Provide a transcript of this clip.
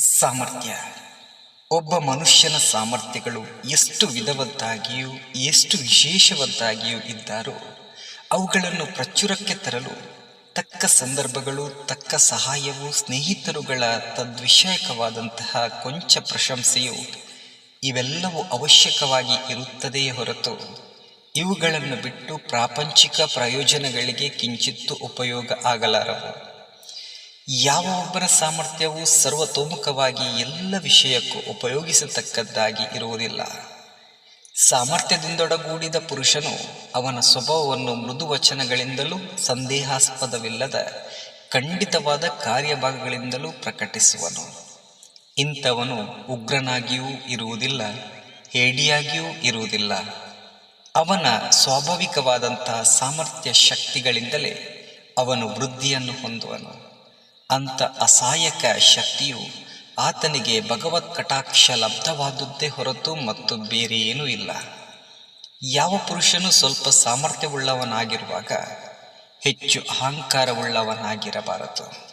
ಸಾಮರ್ಥ್ಯ. ಒಬ್ಬ ಮನುಷ್ಯನ ಸಾಮರ್ಥ್ಯಗಳು ಎಷ್ಟು ವಿಧವದ್ದಾಗಿಯೂ ಎಷ್ಟು ವಿಶೇಷವದ್ದಾಗಿಯೂ ಇದ್ದಾರೋ, ಅವುಗಳನ್ನು ಪ್ರಚುರಕ್ಕೆ ತರಲು ತಕ್ಕ ಸಂದರ್ಭಗಳು, ತಕ್ಕ ಸಹಾಯವು, ಸ್ನೇಹಿತರುಗಳ ತದ್ವಿಷಯಕವಾದಂತಹ ಕೊಂಚ ಪ್ರಶಂಸೆಯು ಇವೆಲ್ಲವೂ ಅವಶ್ಯಕವಾಗಿ ಇರುತ್ತದೆಯೇ ಹೊರತು ಇವುಗಳನ್ನು ಬಿಟ್ಟು ಪ್ರಾಪಂಚಿಕ ಪ್ರಯೋಜನಗಳಿಗೆ ಕಿಂಚಿತ್ತೂ ಉಪಯೋಗ ಆಗಲಾರವು. ಯಾವ ಒಬ್ಬರ ಸಾಮರ್ಥ್ಯವು ಸರ್ವತೋಮುಖವಾಗಿ ಎಲ್ಲ ವಿಷಯಕ್ಕೂ ಉಪಯೋಗಿಸತಕ್ಕದ್ದಾಗಿ ಇರುವುದಿಲ್ಲ. ಸಾಮರ್ಥ್ಯದಿಂದೊಡಗೂಡಿದ ಪುರುಷನು ಅವನ ಸ್ವಭಾವವನ್ನು ಮೃದು ವಚನಗಳಿಂದಲೂ ಸಂದೇಹಾಸ್ಪದವಿಲ್ಲದ ಖಂಡಿತವಾದ ಕಾರ್ಯಭಾಗಗಳಿಂದಲೂ ಪ್ರಕಟಿಸುವನು. ಇಂಥವನು ಉಗ್ರನಾಗಿಯೂ ಇರುವುದಿಲ್ಲ, ಹೇಡಿಯಾಗಿಯೂ ಇರುವುದಿಲ್ಲ. ಅವನ ಸ್ವಾಭಾವಿಕವಾದಂತಹ ಸಾಮರ್ಥ್ಯ ಶಕ್ತಿಗಳಿಂದಲೇ ಅವನು ವೃದ್ಧಿಯನ್ನು ಹೊಂದುವನು. ಅಂಥ ಅಸಹಾಯಕ ಶಕ್ತಿಯು ಆತನಿಗೆ ಭಗವತ್ ಕಟಾಕ್ಷ ಲಬ್ಧವಾದದ್ದೇ ಹೊರತು ಮತ್ತು ಬೇರೆ ಏನೂ ಇಲ್ಲ. ಯಾವ ಪುರುಷನು ಸ್ವಲ್ಪ ಸಾಮರ್ಥ್ಯವುಳ್ಳವನಾಗಿರುವಾಗ ಹೆಚ್ಚು ಅಹಂಕಾರವುಳ್ಳವನಾಗಿರಬಾರದು.